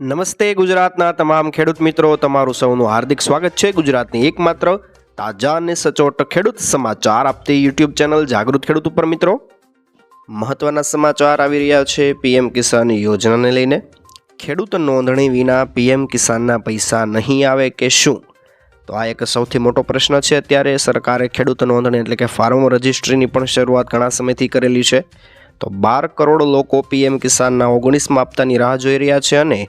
નમસ્તે ગુજરાતના તમામ ખેડૂત મિત્રો, તમારું સૌનું હાર્દિક સ્વાગત છે ગુજરાતની એકમાત્ર તાજા અને સચોટ ખેડૂત સમાચાર આપતી યુટ્યુબ ચેનલ જાગૃત ખેડૂત ઉપર મિત્રો. મહત્વના સમાચાર આવી રહ્યા છે પીએમ કિસાન યોજનાને લઈને. ખેડૂત નોંધણી વિના પીએમ કિસાનના પૈસા નહીં આવે કે શું? તો આ એક સૌથી મોટો પ્રશ્ન છે. અત્યારે સરકારે ખેડૂત નોંધણી એટલે કે ફાર્મ રજિસ્ટ્રીની પણ શરૂઆત ઘણા સમયથી કરેલી છે. તો બાર કરોડ લોકો પીએમ કિસાનના ઓગણીસમાં આપતાની રાહ જોઈ રહ્યા છે અને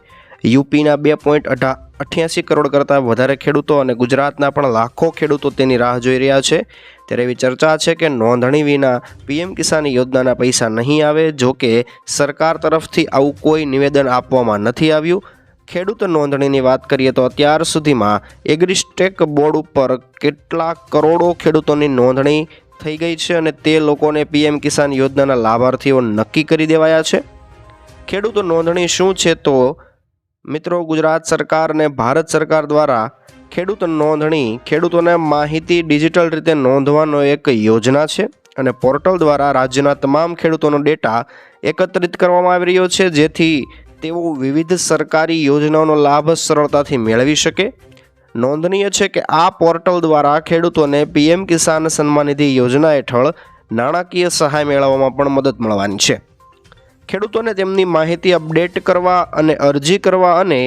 યુપીના બે પોઈન્ટ અઢા અઠ્યાસી કરોડ કરતાં વધારે ખેડૂતો અને ગુજરાતના પણ લાખો ખેડૂતો તેની રાહ જોઈ રહ્યા છે. ત્યારે એવી ચર્ચા છે કે નોંધણી વિના પીએમ કિસાન યોજનાના પૈસા નહીં આવે, જો કે સરકાર તરફથી આવું કોઈ નિવેદન આપવામાં નથી આવ્યું. ખેડૂત નોંધણીની વાત કરીએ તો અત્યાર સુધીમાં એગ્રીસ્ટેક બોર્ડ ઉપર કેટલા કરોડો ખેડૂતોની નોંધણી થઈ ગઈ છે અને તે લોકોને પીએમ કિસાન યોજનાના લાભાર્થીઓ નક્કી કરી દેવાયા છે. ખેડૂત નોંધણી શું છે તો મિત્રો, ગુજરાત સરકાર અને ભારત સરકાર દ્વારા ખેડૂત નોંધણી, ખેડૂતોને માહિતી ડિજિટલ રીતે નોંધવાનો એક યોજના છે અને પોર્ટલ દ્વારા રાજ્યના તમામ ખેડૂતોનો ડેટા એકત્રિત કરવામાં આવી રહ્યો છે, જેથી તેઓ વિવિધ સરકારી યોજનાઓનો લાભ સરળતાથી મેળવી શકે. નોંધનીય છે કે આ પોર્ટલ દ્વારા ખેડૂતોને પીએમ કિસાન સન્માન નિધિ યોજના હેઠળ નાણાકીય સહાય મેળવવામાં પણ મદદ મળવાની છે. ખેડૂતોને તેમની માહિતી અપડેટ કરવા અને અરજી કરવા અને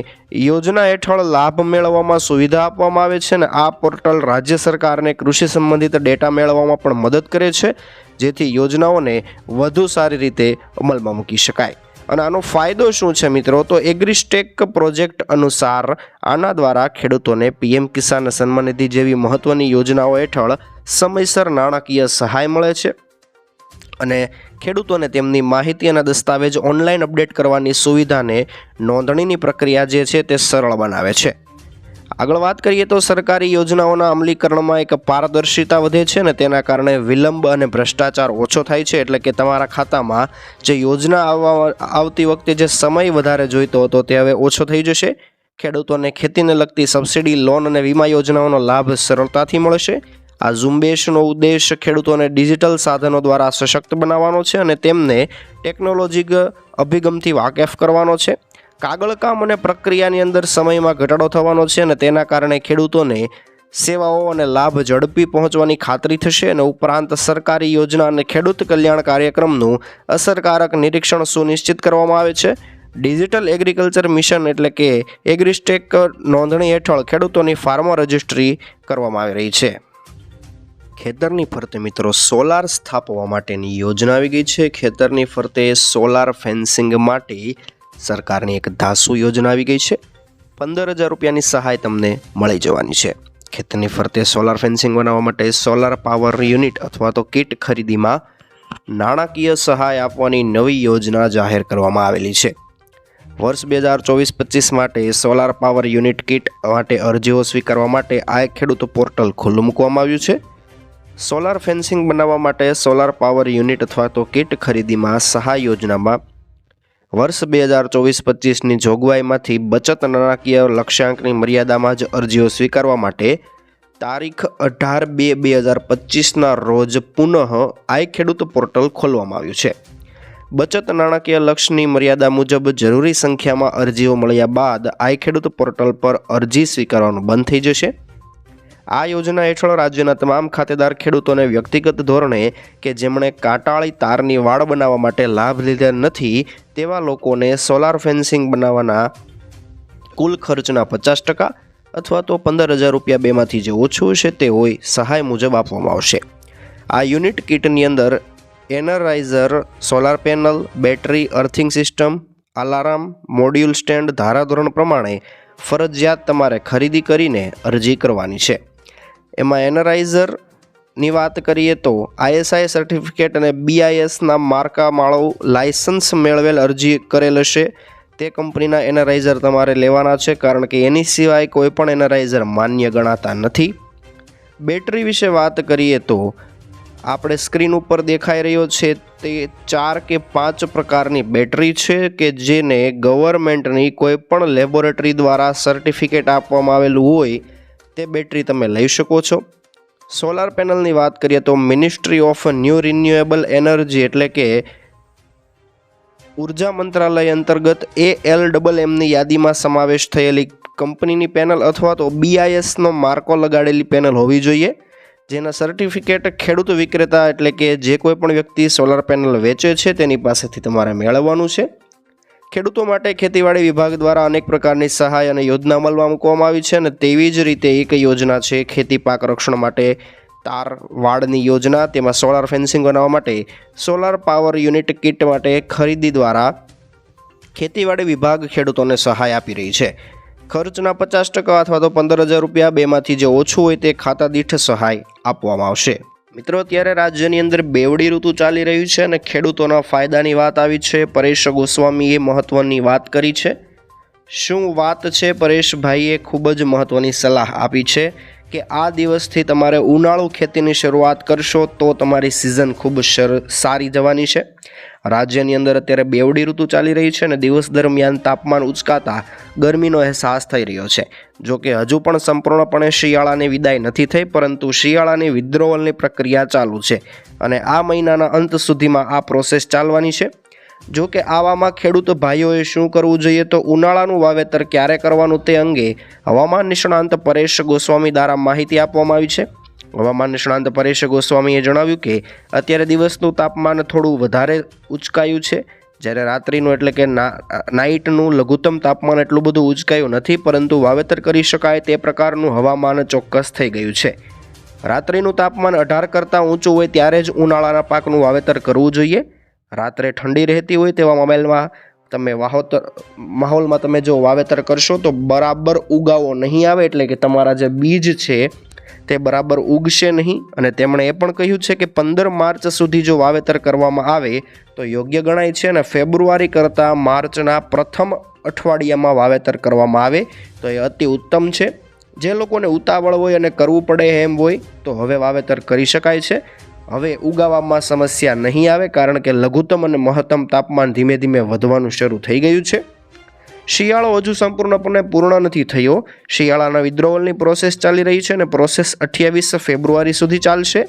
યોજના હેઠળ લાભ મેળવવામાં સુવિધા આપવામાં આવે છે અને આ પોર્ટલ રાજ્ય સરકારને કૃષિ સંબંધિત ડેટા મેળવવામાં પણ મદદ કરે છે, જેથી યોજનાઓને વધુ સારી રીતે અમલમાં મૂકી શકાય. અને આનો ફાયદો શું છે મિત્રો? તો એગ્રીસ્ટેક પ્રોજેક્ટ અનુસાર આના દ્વારા ખેડૂતોને પીએમ કિસાન સન્માન નિધિ જેવી મહત્ત્વની યોજનાઓ હેઠળ સમયસર નાણાકીય સહાય મળે છે. અને ખેડૂતોને તેમની માહિતી અને દસ્તાવેજ ઓનલાઈન અપડેટ કરવાની સુવિધાને નોંધણીની પ્રક્રિયા જે છે તે સરળ બનાવે છે. આગળ વાત કરીએ તો સરકારી યોજનાઓના અમલીકરણમાં એક પારદર્શિતા વધે છે ને તેના કારણે વિલંબ અને ભ્રષ્ટાચાર ઓછો થાય છે એટલે કે તમારા ખાતામાં જે યોજના આવવા આવતી વખતે જે સમય વધારે જોઈતો હતો તે હવે ઓછો થઈ જશે. ખેડૂતોને ખેતીને લગતી સબસિડી, લોન અને વીમા યોજનાઓનો લાભ સરળતાથી મળશે. આ ઝુંબેશનો ઉદ્દેશ ખેડૂતોને ડિજિટલ સાધનો દ્વારા સશક્ત બનાવવાનો છે અને તેમને ટેકનોલોજી અભિગમથી વાકેફ કરવાનો છે. કાગળકામ અને પ્રક્રિયાની અંદર સમયમાં ઘટાડો થવાનો છે અને તેના કારણે ખેડૂતોને સેવાઓ અને લાભ ઝડપી પહોંચવાની ખાતરી થશે અને ઉપરાંત સરકારી યોજના અને ખેડૂત કલ્યાણ કાર્યક્રમનું અસરકારક નિરીક્ષણ સુનિશ્ચિત કરવામાં આવે છે. ડિજિટલ એગ્રીકલ્ચર મિશન એટલે કે એગ્રીસ્ટેક નોંધણી હેઠળ ખેડૂતોની ફાર્મર રજિસ્ટ્રી કરવામાં આવી રહી છે. ખેતરની ફરતે મિત્રો સોલાર સ્થાપવા માટેની યોજના આવી ગઈ છે. ખેતરની ફરતે સોલાર ફેન્સિંગ માટે સરકારની એક ધાસુ યોજના આવી ગઈ છે. પંદર હજાર રૂપિયાની સહાય તમને મળી જવાની છે. ખેતરની ફરતે સોલાર ફેન્સિંગ બનાવવા માટે સોલાર પાવર યુનિટ અથવા તો કિટ ખરીદીમાં નાણાકીય સહાય આપવાની નવી યોજના જાહેર કરવામાં આવેલી છે. વર્ષ બે હજાર ચોવીસ પચીસ માટે સોલાર પાવર યુનિટ કિટ માટે અરજીઓ સ્વીકારવા માટે આ ખેડૂત પોર્ટલ ખુલ્લું મૂકવામાં આવ્યું છે. સોલાર ફેન્સિંગ બનાવવા માટે સોલાર પાવર યુનિટ અથવા તો કિટ ખરીદીમાં સહાય યોજનામાં વર્ષ બે હજાર ચોવીસ પચીસની જોગવાઈમાંથી બચત નાણાકીય લક્ષ્યાંકની મર્યાદામાં જ અરજીઓ સ્વીકારવા માટે તારીખ અઢાર બે બે હજાર પચીસના રોજ પુનઃ આઈ ખેડૂત પોર્ટલ ખોલવામાં આવ્યું છે. બચત નાણાકીય લક્ષ્યની મર્યાદા મુજબ જરૂરી સંખ્યામાં અરજીઓ મળ્યા બાદ આઈ ખેડૂત પોર્ટલ પર અરજી સ્વીકારવાનું બંધ થઈ જશે. આ યોજના હેઠળ રાજ્યના તમામ ખાતેદાર ખેડૂતોને વ્યક્તિગત ધોરણે કે જેમણે કાંટાળી તારની વાડ બનાવવા માટે લાભ લીધા નથી, તેવા લોકોને સોલાર ફેન્સિંગ બનાવવાના કુલ ખર્ચના પચાસ ટકા અથવા તો પંદર હજાર રૂપિયા બેમાંથી જે ઓછું છે તે હોય સહાય મુજબ આપવામાં આવશે. આ યુનિટ કિટની અંદર એનરાઇઝર solar panel, battery, earthing system, alarm, module stand ધારાધોરણ પ્રમાણે ફરજિયાત તમારે ખરીદી કરીને અરજી કરવાની છે. એમાં એનરાઇઝરની વાત કરીએ તો આઈએસઆઈ સર્ટિફિકેટ અને બીઆઈએસના માળો લાયસન્સ મેળવેલ અરજી કરેલ હશે. તે કંપનીના એનરાઇઝર તમારે લેવાના છે કારણ કે એની સિવાય કોઈ પણ એનરાઇઝર માન્ય ગણાતા નથી. બેટરી વિશે વાત કરીએ તો આપણે સ્ક્રીન ઉપર દેખાઈ રહ્યો છે તે ચાર કે પાંચ પ્રકારની બેટરી છે કે જેને ગવર્મેન્ટની કોઈ પણ લેબોરેટરી દ્વારા સર્ટિફિકેટ આપવામાં આવેલું હોય તે બેટરી તમે લઈ શકો છો. સોલાર પેનલની વાત કરીએ તો ministry of new renewable energy એટલે કે ઊર્જા મંત્રાલય અંતર્ગત એ એલ ડબલ એમની યાદીમાં સમાવેશ થયેલી કંપનીની પેનલ અથવા તો બીઆઈએસનો માર્કો લગાડેલી પેનલ હોવી જોઈએ. જેના સર્ટિફિકેટ ખેડૂત વિક્રેતા એટલે કે જે કોઈ પણ વ્યક્તિ સોલાર પેનલ વેચે છે તેની પાસેથી તમારે મેળવવાનું છે. ખેડૂતો માટે ખેતીવાડી વિભાગ દ્વારા અનેક પ્રકારની સહાય અને યોજના અમલમાં મૂકવામાં આવી છે અને તેવી જ રીતે એક યોજના છે ખેતી પાક રક્ષણ માટે તાર વાડની યોજના. તેમાં સોલાર ફેન્સિંગ બનાવવા માટે સોલાર પાવર યુનિટ કિટ માટે ખરીદી દ્વારા ખેતીવાડી વિભાગ ખેડૂતોને સહાય આપી રહી છે. ખર્ચના પચાસ ટકા અથવા તો પંદર હજાર રૂપિયા બેમાંથી જે ઓછું હોય તે ખાતા દીઠ સહાય આપવામાં આવશે. મિત્રો, અત્યારે રાજ્યની અંદર બેવડી ઋતુ ચાલી રહ્યું છે અને ખેડૂતોના ફાયદાની વાત આવી છે. પરેશ ગોસ્વામીએ મહત્વની વાત કરી છે. શું વાત છે? પરેશભાઈએ ખૂબ જ મહત્વની સલાહ આપી છે કે આ દિવસથી તમારે ઉનાળુ ખેતીની શરૂઆત કરશો તો તમારી સિઝન ખૂબ સારી જવાની છે. રાજ્યની અંદર અત્યારે બેવડી ઋતુ ચાલી રહી છે અને દિવસ દરમિયાન તાપમાન ઉચકાતા ગરમીનો અહેસાસ થઈ રહ્યો છે. જો કે હજુ પણ સંપૂર્ણપણે શિયાળાની વિદાય નથી થઈ, પરંતુ શિયાળાની વિદ્રોવલની પ્રક્રિયા ચાલુ છે અને આ મહિનાના અંત સુધીમાં આ પ્રોસેસ ચાલવાની છે. જો કે આવામાં ખેડૂત ભાઈઓએ શું કરવું જોઈએ તો ઉનાળાનું વાવેતર ક્યારે કરવાનું તે અંગે હવામાન નિષ્ણાંત પરેશ ગોસ્વામી દ્વારા માહિતી આપવામાં આવી છે. હવામાન નિષ્ણાંત પરેશ ગોસ્વામીએ જણાવ્યું કે, અત્યારે દિવસનું તાપમાન થોડું વધારે ઉચકાયું છે. જ્યારે રાત્રિનું એટલે કે નાઇટનું લઘુત્તમ તાપમાન એટલું બધું ઉચકાયું નથી, પરંતુ વાવેતર કરી શકાય તે પ્રકારનું હવામાન ચોક્કસ થઈ ગયું છે. રાત્રિનું તાપમાન અઢાર કરતાં ઊંચું હોય ત્યારે જ ઉનાળાના પાકનું વાવેતર કરવું જોઈએ. રાત્રે ઠંડી રહેતી હોય તેવા મોબાઈલમાં તમે વાહોતર, માહોલમાં તમે જો વાવેતર કરશો તો બરાબર ઉગાવો નહીં આવે એટલે કે તમારા જે બીજ છે તે બરાબર ઉગશે નહીં. અને તેમણે એ પણ કહ્યું છે કે પંદર માર્ચ સુધી જો વાવેતર કરવામાં આવે, તો યોગ્ય ગણાય છે. અને ફેબ્રુઆરી કરતાં માર્ચના પ્રથમ અઠવાડિયામાં વાવેતર કરવામાં આવે, તો એ અતિ ઉત્તમ છે. જે લોકોને ઉતાવળ હોય અને કરવું પડે એમ હોય, તો હવે વાવેતર કરી શકાય છે. હવે ઉગાવામાં સમસ્યા નહીં આવે, કારણ કે લઘુત્તમ અને મહત્તમ તાપમાન ધીમે ધીમે વધવાનું શરૂ થઈ ગયું છે. શિયાળો હજુ સંપૂર્ણપણે પૂર્ણ નથી થયો. શિયાળાના વિદ્રોવલની પ્રોસેસ ચાલી રહી છે અને પ્રોસેસ અઠ્યાવીસ ફેબ્રુઆરી સુધી ચાલશે.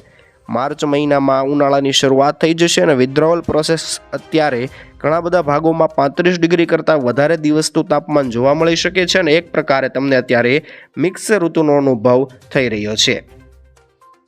માર્ચ મહિનામાં ઉનાળાની શરૂઆત થઈ જશે અને વિદ્રોવલ પ્રોસેસ અત્યારે ઘણા બધા ભાગોમાં પાંત્રીસ ડિગ્રી કરતાં વધારે દિવસનું તાપમાન જોવા મળી શકે છે અને એક પ્રકારે તમને અત્યારે મિક્સ ઋતુનો અનુભવ થઈ રહ્યો છે.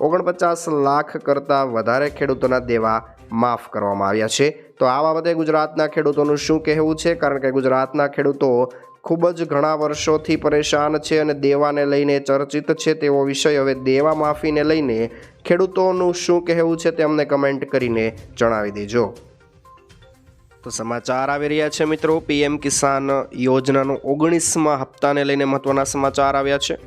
ઓગણપચાસ લાખ કરતાં વધારે ખેડૂતોના દેવા માફ કરવામાં આવ્યા છે. તો આ બાબતે ગુજરાતના ખેડૂતોનું શું કહેવું છે? કારણ કે ગુજરાતના ખેડૂતો ખૂબ જ ઘણા વર્ષોથી પરેશાન છે અને દેવાને લઈને ચર્ચિત છે તેવો વિષય હવે દેવા માફીને લઈને ખેડૂતોનું શું કહેવું છે તે અમને કમેન્ટ કરીને જણાવી દેજો. તો સમાચાર આવી રહ્યા છે મિત્રો. પીએમ કિસાન યોજનાનો ઓગણીસમાં હપ્તાને લઈને મહત્વના સમાચાર આવ્યા છે.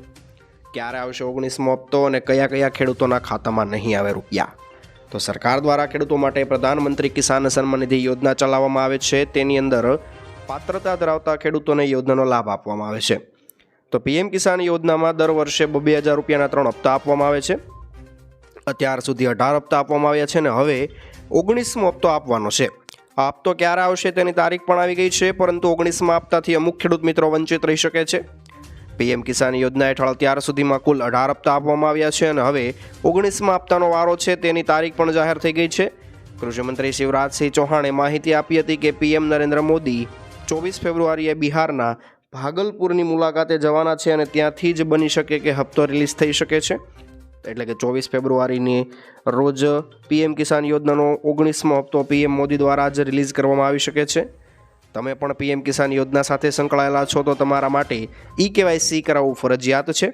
ક્યારે આવશે ઓગણીસમો હપ્તો અને કયા કયા ખેડૂતોના ખાતામાં નહીં આવે રૂપિયા? તો સરકાર દ્વારા ખેડૂતો માટે પ્રધાનમંત્રી કિસાન સન્માન નિધિ યોજના ચલાવવામાં આવે છે. તેની અંદર પાત્રતા ધરાવતા ખેડૂતોને યોજનાનો લાભ આપવામાં આવે છે. તો પીએમ કિસાન યોજનામાં દર વર્ષે બે હજાર રૂપિયાના ત્રણ હપ્તા આપવામાં આવે છે. અત્યાર સુધી અઢાર હપ્તા આપવામાં આવ્યા છે અને હવે ઓગણીસમો હપ્તો આપવાનો છે. આ હપ્તો ક્યારે આવશે તેની તારીખ પણ આવી ગઈ છે, પરંતુ ઓગણીસમાં હપ્તાથી અમુક ખેડૂત મિત્રો વંચિત રહી શકે છે. પીએમ કિસાન યોજના હેઠળ અત્યાર સુધીમાં કુલ અઢાર હપ્તા આપવામાં આવ્યા છે અને હવે ઓગણીસમાં હપ્તાનો વારો છે, તેની તારીખ પણ જાહેર થઈ ગઈ છે. કૃષિમંત્રી શિવરાજસિંહ ચૌહાણે માહિતી આપી હતી કે પીએમ નરેન્દ્ર મોદી ચોવીસ ફેબ્રુઆરીએ બિહારના ભાગલપુરની મુલાકાતે જવાના છે અને ત્યાંથી જ બની શકે કે હપ્તો રિલીઝ થઈ શકે છે. એટલે કે ચોવીસ ફેબ્રુઆરીની રોજ પીએમ કિસાન યોજનાનો ઓગણીસમો હપ્તો પીએમ મોદી દ્વારા જ રિલીઝ કરવામાં આવી શકે છે. તમે પણ પીએમ કિસાન યોજના સાથે સંકળાયેલા છો તો તમારા માટે ઈ કેવાયસી કરાવવું ફરજિયાત છે.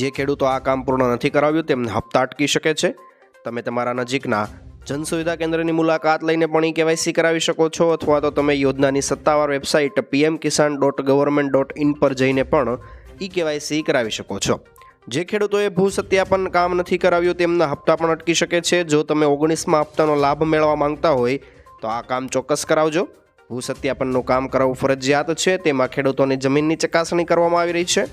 જે ખેડૂતો આ કામ પૂર્ણ નથી કરાવ્યું તેમને હપ્તા અટકી શકે છે. તમે તમારા નજીકના જન સુવિધા કેન્દ્રની મુલાકાત લઈને પણ ઈ કેવાયસી કરાવી શકો છો અથવા તો તમે યોજનાની સત્તાવાર website PM Kisan dot government dot in પર જઈને પણ ઈ કેવાયસી કરાવી શકો છો. જે ખેડૂતોએ ભૂ સત્યાપન કામ નથી કરાવ્યું તેમના હપ્તા પણ અટકી શકે છે. જો તમે ઓગણીસમાં હપ્તાનો લાભ મેળવવા માંગતા હોય તો આ કામ ચોક્કસ કરાવજો. ભૂ સત્યાપનનું કામ કરાવવું ફરજિયાત છે. તેમાં ખેડૂતોની જમીનની ચકાસણી કરવામાં આવી રહી છે.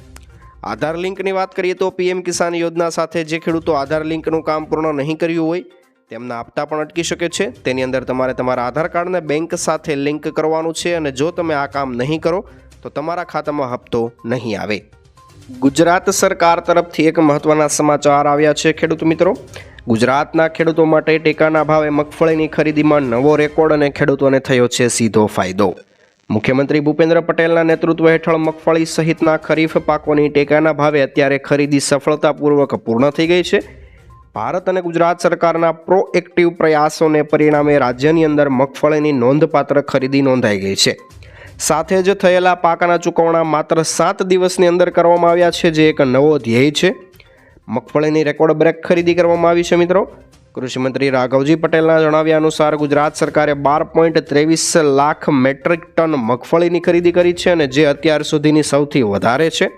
આધાર લિંકની વાત કરીએ તો પીએમ કિસાન યોજના સાથે જે ખેડૂતો આધાર લિંકનું કામ પૂર્ણ નહીં કર્યું હોય, તેમના હપ્તા પણ અટકી શકે છે. તેની અંદર તમારે તમારા આધાર કાર્ડને બેંક સાથે લિંક કરવાનું છે અને જો તમે આ કામ નહીં કરો, તો તમારા ખાતામાં હપ્તો નહીં આવે. ગુજરાત સરકાર તરફથી એક મહત્વના સમાચાર આવ્યા છે ખેડૂત મિત્રો. ગુજરાતના ખેડૂતો માટે ટેકાના ભાવે મગફળીની ખરીદીમાં નવો રેકોર્ડ અને ખેડૂતોને થયો છે સીધો ફાયદો. મુખ્યમંત્રી ભૂપેન્દ્ર પટેલના નેતૃત્વ હેઠળ મગફળી સહિતના ખરીફ પાકોની ટેકાના ભાવે અત્યારે ખરીદી સફળતાપૂર્વક પૂર્ણ થઈ ગઈ છે. ભારત અને ગુજરાત સરકારના પ્રોએક્ટિવ પ્રયાસોને પરિણામે રાજ્યની અંદર મગફળીની નોંધપાત્ર ખરીદી નોંધાઈ ગઈ છે. સાથે જ થયેલા પાકના ચૂકવણા માત્ર સાત દિવસની અંદર કરવામાં આવ્યા છે, જે એક નવો ધ્યેય છે. મગફળીની રેકોર્ડ બ્રેક ખરીદી કરવામાં આવી છે મિત્રો. કૃષિમંત્રી રાઘવજી પટેલના જણાવ્યા અનુસાર ગુજરાત સરકારે બાર પોઈન્ટ ત્રેવીસ લાખ મેટ્રિક ટન મગફળીની ખરીદી કરી છે અને જે અત્યાર સુધીની સૌથી વધારે છે.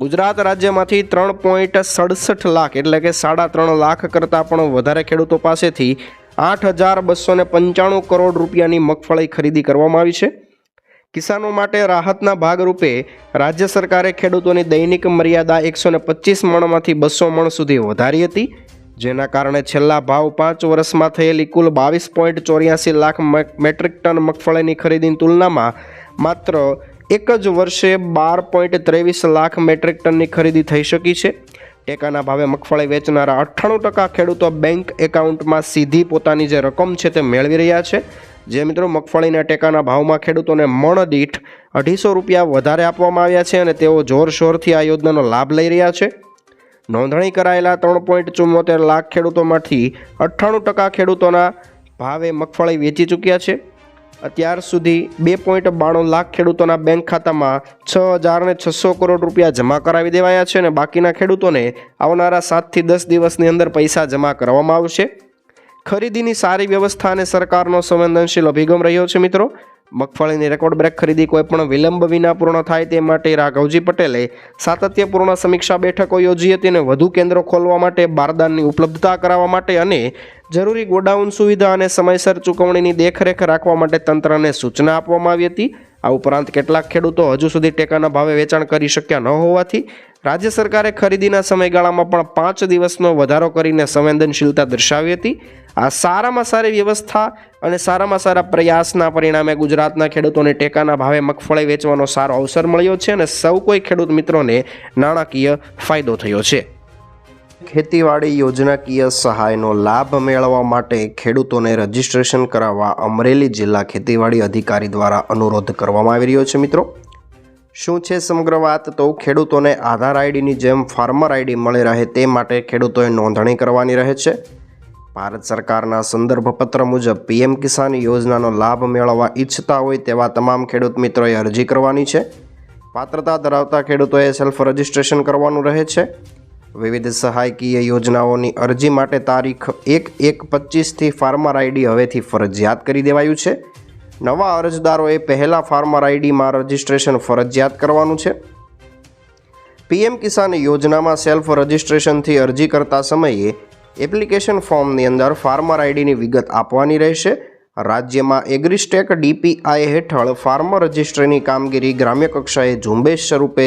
ગુજરાત રાજ્યમાંથી ત્રણ પોઈન્ટ સડસઠ લાખ એટલે કે સાડા ત્રણ લાખ કરતાં પણ વધારે ખેડૂતો પાસેથી આઠ હજાર બસો પંચાણું કરોડ રૂપિયાની મગફળી ખરીદી કરવામાં આવી છે. કિસાનો માટે રાહતના ભાગરૂપે રાજ્ય સરકારે ખેડૂતોની દૈનિક મર્યાદા એકસો ને પચીસ મણમાંથી બસો મણ સુધી વધારી હતી, જેના કારણે છેલ્લા ભાવ પાંચ વર્ષમાં થયેલી કુલ બાવીસ પોઈન્ટ ચોર્યાસી લાખ મેટ્રિક ટન મગફળીની ખરીદીની તુલનામાં માત્ર એક જ વર્ષે બાર પોઈન્ટ ત્રેવીસ લાખ મેટ્રિક ટનની ખરીદી થઈ શકી છે. ટેકાના ભાવે મગફળી વેચનારા અઠ્ઠાણું ટકા ખેડૂતો બેંક એકાઉન્ટમાં સીધી પોતાની જે રકમ છે તે મેળવી રહ્યા છે. જે મિત્રો મગફળીના ટેકાના ભાવમાં ખેડૂતોને મણ દીઠ અઢીસો રૂપિયા વધારે આપવામાં આવ્યા છે અને તેઓ જોરશોરથી આ યોજનાનો લાભ લઈ રહ્યા છે. નોંધણી કરાયેલા ત્રણ પોઈન્ટ ચુમ્મોતેર લાખ ખેડૂતોમાંથી અઠ્ઠાણું ટકા ખેડૂતોના ભાવે મગફળી વેચી ચૂક્યા છે. અત્યાર સુધી બે પોઈન્ટ બાણું લાખ ખેડૂતોના બેંક ખાતામાં છ હજાર ને છસો કરોડ રૂપિયા જમા કરાવી દેવાયા છે અને બાકીના ખેડૂતોને આવનારા સાતથી દસ દિવસની અંદર પૈસા જમા કરવામાં આવશે. ખરીદીની સારી વ્યવસ્થા અને સરકારનો સંવેદનશીલ અભિગમ રહ્યો છે, મિત્રો. મગફળીની રેકોર્ડ બ્રેક ખરીદી કોઈ પણ વિલંબ વિના પૂર્ણ થાય તે માટે રાઘવજી પટેલે સાતત્યપૂર્ણ સમીક્ષા બેઠકો યોજી હતી અને વધુ કેન્દ્રો ખોલવા માટે બારદાનની ઉપલબ્ધતા કરાવવા માટે અને જરૂરી ગોડાઉન સુવિધા અને સમયસર ચૂકવણીની દેખરેખ રાખવા માટે તંત્રને સૂચના આપવામાં આવી હતી. આ ઉપરાંત કેટલાક ખેડૂતો હજુ સુધી ટેકાના ભાવે વેચાણ કરી શક્યા ન હોવાથી રાજ્ય સરકારે ખરીદીના સમયગાળામાં પણ પાંચ દિવસનો વધારો કરીને સંવેદનશીલતા દર્શાવી હતી. આ સારામાં સારી વ્યવસ્થા અને સારામાં સારા પ્રયાસના પરિણામે ગુજરાતના ખેડૂતોને ટેકાના ભાવે મગફળી વેચવાનો સારો અવસર મળ્યો છે અને સૌ કોઈ ખેડૂત મિત્રોને નાણાકીય ફાયદો થયો છે. ખેતીવાડી યોજનાકીય સહાયનો લાભ મેળવવા માટે ખેડૂતોને રજીસ્ટ્રેશન કરાવવા અમરેલી જિલ્લા ખેતીવાડી અધિકારી દ્વારા અનુરોધ કરવામાં આવી રહ્યો છે મિત્રો. શું છે સમગ્ર વાત? તો ખેડૂતોને આધાર આઈડીની જેમ ફાર્મર આઈડી મળી રહે તે માટે ખેડૂતોએ નોંધણી કરવાની રહે છે. ભારત સરકારના સંદર્ભ પત્ર મુજબ, પીએમ કિસાન યોજનાનો લાભ મેળવવા ઈચ્છતા હોય તેવા તમામ ખેડૂત મિત્રોએ અરજી કરવાની છે. પાત્રતા ધરાવતા ખેડૂતોએ સેલ્ફ રજિસ્ટ્રેશન કરવાનું રહે છે. વિવિધ સહાયકીય યોજનાઓની અરજી માટે તારીખ એક એક પચીસથી ફાર્મર આઈડી હવેથી ફરજિયાત કરી દેવાયું છે. નવા અરજદારોએ પહેલાં ફાર્મર આઈડીમાં રજિસ્ટ્રેશન ફરજિયાત કરવાનું છે. પીએમ કિસાન યોજનામાં સેલ્ફ રજિસ્ટ્રેશનથી અરજી કરતા સમયે એપ્લિકેશન ફોર્મની અંદર ફાર્મર આઈડીની વિગત આપવાની રહેશે. રાજ્યમાં એગ્રીસ્ટેક ડીપીઆઈ હેઠળ ફાર્મર રજિસ્ટ્રીની કામગીરી ગ્રામ્ય કક્ષાએ ઝુંબેશ સ્વરૂપે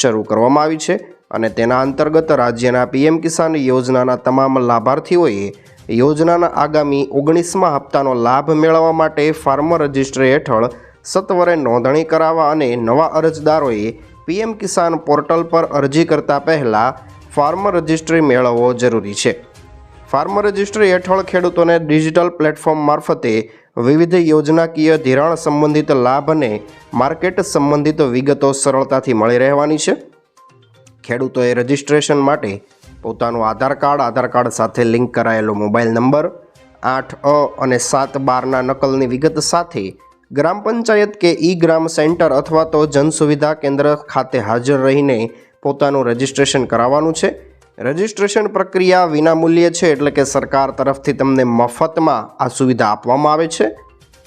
શરૂ કરવામાં આવી છે અને તેના અંતર્ગત રાજ્યના પીએમ કિસાન યોજનાના તમામ લાભાર્થીઓએ યોજનાના આગામી ઓગણીસમા હપ્તાનો લાભ મેળવવા માટે ફાર્મર રજિસ્ટ્રી હેઠળ સત્વરે નોંધણી કરાવવા અને નવા અરજદારોએ પીએમ કિસાન પોર્ટલ પર અરજી કરતા પહેલાં ફાર્મર રજિસ્ટ્રી મેળવવો જરૂરી છે. ફાર્મર રજિસ્ટ્રી હેઠળ ખેડૂતોને ડિજિટલ પ્લેટફોર્મ મારફતે વિવિધ યોજનાકીય ધિરાણ સંબંધિત લાભ અને માર્કેટ સંબંધિત વિગતો સરળતાથી મળી રહેવાની છે. ખેડૂતોએ રજિસ્ટ્રેશન માટે પોતાનું આધાર કાર્ડ આધાર કાર્ડ સાથે લિંક કરાયેલો મોબાઈલ નંબર આઠ અ અને સાત બારના નકલની વિગત સાથે ગ્રામ પંચાયત કે ઈ ગ્રામ સેન્ટર અથવા તો જન સુવિધા કેન્દ્ર ખાતે હાજર રહીને પોતાનું રજિસ્ટ્રેશન કરાવવાનું છે. રજિસ્ટ્રેશન પ્રક્રિયા વિનામૂલ્યે છે એટલે કે સરકાર તરફથી તમને મફતમાં આ સુવિધા આપવામાં આવે છે.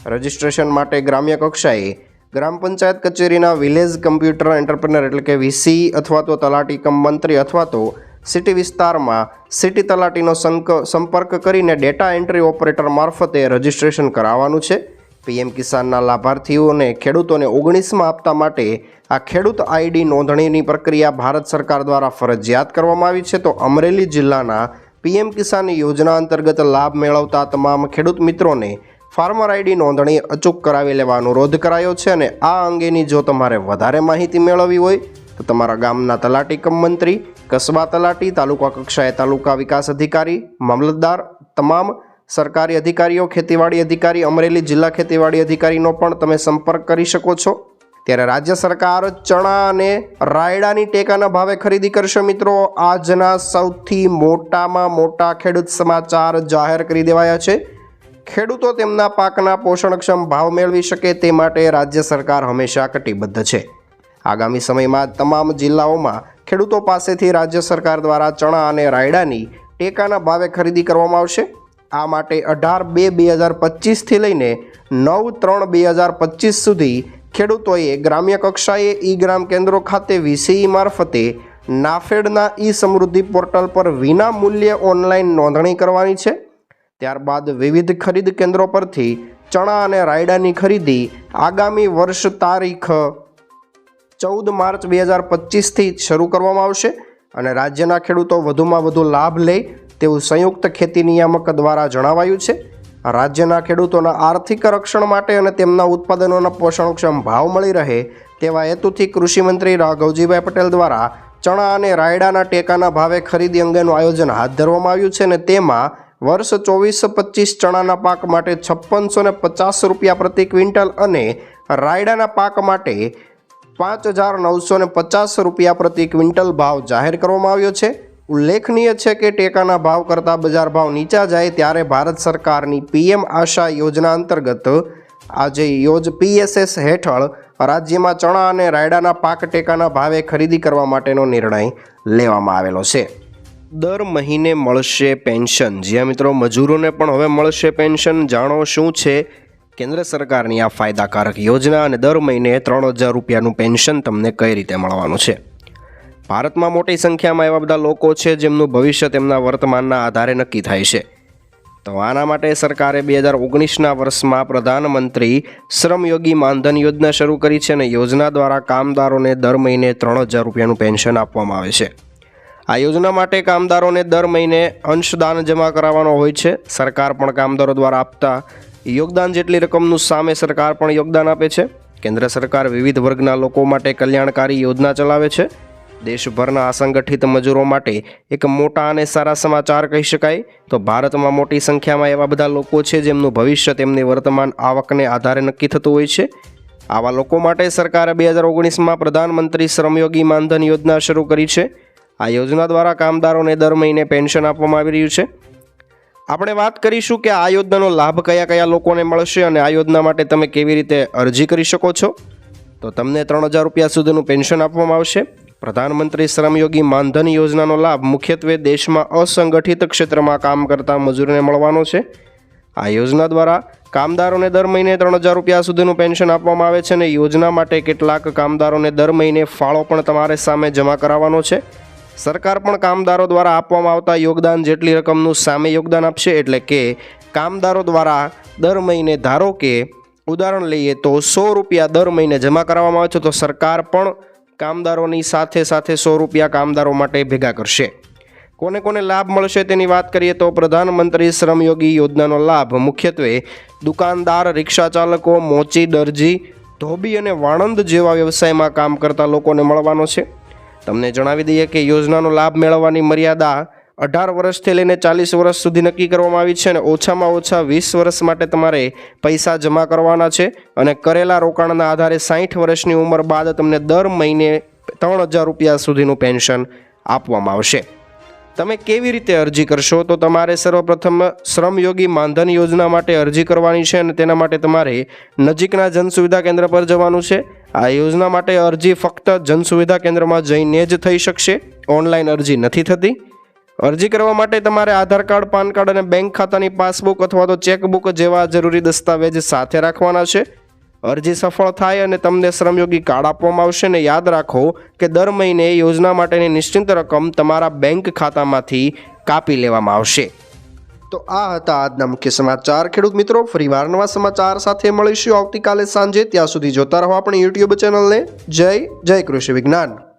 રજિસ્ટ્રેશન માટે ગ્રામ્ય કક્ષાએ ગ્રામ પંચાયત કચેરીના વિલેજ કમ્પ્યુટર એન્ટરપ્રેનર એટલે કે વીસી અથવા તો તલાટી કમ મંત્રી અથવા તો સિટી વિસ્તારમાં સિટી તલાટીનો સંપર્ક કરીને ડેટા એન્ટ્રી ઓપરેટર મારફતે રજિસ્ટ્રેશન કરાવવાનું છે. પીએમ કિસાનના લાભાર્થીઓને ખેડૂતોને ઓગણીસમાં આપતા માટે આ ખેડૂત આઈડી નોંધણીની પ્રક્રિયા ભારત સરકાર દ્વારા ફરજિયાત કરવામાં આવી છે. તો અમરેલી જિલ્લાના પીએમ કિસાન યોજના અંતર્ગત લાભ મેળવતા તમામ ખેડૂત મિત્રોને ફાર્મર આઈડી નોંધણી અચૂક કરાવી લેવા અનુરોધ કરાયો છે અને આ અંગેની જો તમારે વધારે માહિતી મેળવવી હોય તો તમારા ગામના તલાટી કમ મંત્રી કસ્બા તલાટી, તાલુકા કક્ષાએ તાલુકા વિકાસ અધિકારી, મામલતદાર, તમામ સરકારી અધિકારીઓ, ખેતીવાડી અધિકારી, અમરેલી જિલ્લા ખેતીવાડી અધિકારીનો પણ તમે સંપર્ક કરી શકો છો. ત્યારે રાજ્ય સરકાર ચણા અને રાયડાની ટેકાના ભાવે ખરીદી કરશે મિત્રો. આજના સૌથી મોટામાં મોટા ખેડૂત સમાચાર જાહેર કરી દેવાયા છે. ખેડૂતો તેમના પાકના પોષણક્ષમ ભાવ મેળવી શકે તે માટે રાજ્ય સરકાર હંમેશા કટિબદ્ધ છે. આગામી સમયમાં તમામ જિલ્લાઓમાં ખેડૂતો પાસેથી રાજ્ય સરકાર દ્વારા ચણા અને રાયડાની ટેકાના ભાવે ખરીદી કરવામાં આવશે. આ માટે અઢાર બે બે હજાર પચીસથી લઈને નવ ત્રણ બે હજાર પચીસ સુધી ખેડૂતોએ ગ્રામ્ય કક્ષાએ ઈ ગ્રામ કેન્દ્રો ખાતે વીસીઈ મારફતે નાફેડના ઈ સમૃદ્ધિ પોર્ટલ પર વિના મૂલ્યે ઓનલાઈન નોંધણી કરવાની છે. ત્યારબાદ વિવિધ ખરીદ કેન્દ્રો પરથી ચણા અને રાયડાની ખરીદી આગામી વર્ષ તારીખ ચૌદ માર્ચ બે હજાર પચીસથી શરૂ કરવામાં આવશે અને રાજ્યના ખેડૂતો વધુમાં વધુ લાભ લે તેવું સંયુક્ત ખેતી નિયામક દ્વારા જણાવાયું છે. રાજ્યના ખેડૂતોના આર્થિક રક્ષણ માટે અને તેમના ઉત્પાદનોના પોષણક્ષમ ભાવ મળી રહે તેવા હેતુથી કૃષિમંત્રી રાઘવજીભાઈ પટેલ દ્વારા ચણા અને રાયડાના ટેકાના ભાવે ખરીદી અંગેનું આયોજન હાથ ધરવામાં આવ્યું છે અને તેમાં વર્ષ ચોવીસ પચીસ ચણાના પાક માટે છપ્પનસો ને પચાસ રૂપિયા પ્રતિ ક્વિન્ટલ અને રાયડાના પાક માટે પાંચ હજાર નવસો પચાસ રૂપિયા પ્રતિ ક્વિન્ટલ ભાવ જાહેર કરવામાં આવ્યો છે. ઉલ્લેખનીય છે કે ટેકાના ભાવ કરતાં બજાર ભાવ નીચા જાય ત્યારે ભારત સરકારની પીએમ આશા યોજના અંતર્ગત આજે યોજ પીએસએસ હેઠળ રાજ્યમાં ચણા અને રાયડાના પાક ટેકાના ભાવે ખરીદી કરવા માટેનો નિર્ણય લેવામાં આવેલો છે. દર મહિને મળશે પેન્શન. જ્યાં મિત્રો મજૂરોને પણ હવે મળશે પેન્શન. જાણો શું છે? કેન્દ્ર સરકારની આ ફાયદાકારક યોજના અને દર મહિને ત્રણ હજાર રૂપિયાનું પેન્શન તમને કઈ રીતે મળવાનું છે? ભારતમાં મોટી સંખ્યામાં એવા બધા લોકો છે જેમનું ભવિષ્ય તેમના વર્તમાનના આધારે નક્કી થાય છે. તો આના માટે સરકારે બે હજાર ઓગણીસના વર્ષમાં પ્રધાનમંત્રી શ્રમયોગી માનધન યોજના શરૂ કરી છે અને યોજના દ્વારા કામદારોને દર મહિને ત્રણ હજાર રૂપિયાનું પેન્શન આપવામાં આવે છે. આ યોજના માટે કામદારોને દર મહિને અંશદાન જમા કરાવવાનો હોય છે. સરકાર પણ કામદારો દ્વારા આપતા યોગદાન જેટલી રકમનું સામે સરકાર પણ યોગદાન આપે છે. કેન્દ્ર સરકાર વિવિધ વર્ગના લોકો માટે કલ્યાણકારી યોજના ચલાવે છે. દેશભરના અસંગઠિત મજૂરો માટે એક મોટા અને સારા સમાચાર કહી શકાય. તો ભારતમાં મોટી સંખ્યામાં એવા બધા લોકો છે જેમનું ભવિષ્ય તેમની વર્તમાન આવકને આધારે નક્કી થતું હોય છે. આવા લોકો માટે સરકારે બે હજાર ઓગણીસમાં પ્રધાનમંત્રી શ્રમયોગી માનધન યોજના શરૂ કરી છે. આ યોજના દ્વારા કામદારોને દર મહિને પેન્શન આપવામાં આવી રહ્યું છે. આપણે વાત કરીશું કે આ યોજનાનો લાભ કયા કયા લોકોને મળશે અને આ યોજના માટે તમે કેવી રીતે અરજી કરી શકો છો? તો તમને ત્રણ હજાર રૂપિયા સુધીનું પેન્શન આપવામાં આવશે. પ્રધાનમંત્રી શ્રમયોગી માનધન યોજનાનો લાભ મુખ્યત્વે દેશમાં અસંગઠિત ક્ષેત્રમાં કામ કરતા મજૂરોને મળવાનો છે. આ યોજના દ્વારા કામદારોને દર મહિને ત્રણ હજાર રૂપિયા સુધીનું પેન્શન આપવામાં આવે છે અને યોજના માટે કેટલાક કામદારોને દર મહિને ફાળો પણ તમારે સામે જમા કરાવવાનો છે. સરકાર પણ કામદારો દ્વારા આપવામાં આવતા યોગદાન જેટલી રકમનું સામે યોગદાન આપશે એટલે કે કામદારો દ્વારા દર મહિને ધારો કે ઉદાહરણ લઈએ તો સો રૂપિયા દર મહિને જમા કરાવવામાં આવે છે, તો સરકાર પણ કામદારોની સાથે સાથે સો રૂપિયા કામદારો માટે ભેગા કરશે. કોને કોને લાભ મળશે તેની વાત કરીએ તો પ્રધાનમંત્રી શ્રમયોગી યોજનાનો લાભ. મુખ્યત્વે દુકાનદાર, રિક્ષા ચાલકો, મોચી, દરજી, ધોબી અને વાણંદ જેવા વ્યવસાયમાં કામ કરતા લોકોને મળવાનો છે. તમને જણાવી દઈએ કે યોજનાનો લાભ મેળવવાની મર્યાદા અઢાર વર્ષથી લઈને ચાલીસ વર્ષ સુધી નક્કી કરવામાં આવી છે અને ઓછામાં ઓછા વીસ વર્ષ માટે તમારે પૈસા જમા કરવાના છે અને કરેલા રોકાણના આધારે સાઠ વર્ષની ઉંમર બાદ તમને દર મહિને ત્રણ હજાર રૂપિયા સુધીનું પેન્શન આપવામાં આવશે. તમે કેવી રીતે અરજી કરશો? તો તમારે સર્વપ્રથમ શ્રમયોગી માનધન યોજના માટે અરજી કરવાની છે અને તેના માટે તમારે નજીકના જનસુવિધા કેન્દ્ર પર જવાનું છે. આ યોજના માટે અરજી ફક્ત જન સુવિધા કેન્દ્રમાં જઈને જ થઈ શકશે. ઓનલાઈન અરજી નથી થતી. અરજી કરવા માટે તમારે આધાર કાર્ડ, પાન કાર્ડ અને બેંક ખાતાની પાસબુક અથવા તો ચેકબુક જેવા જરૂરી દસ્તાવેજ સાથે રાખવાના છે. અરજી સફળ થાય અને તમને શ્રમયોગી કાર્ડ આપવામાં આવશે ને યાદ રાખો કે દર મહિને યોજના માટેની નિશ્ચિત રકમ તમારા બેંક ખાતામાંથી કાપી લેવામાં આવશે. તો આ હતા આજના મુખ્ય સમાચાર. ખેડૂત મિત્રો, ફરીવાર નવા સમાચાર સાથે મળીશું આવતીકાલે સાંજે. ત્યાં સુધી જોતા રહો આપણી યુટ્યુબ ચેનલને. જય જય કૃષિ વિજ્ઞાન.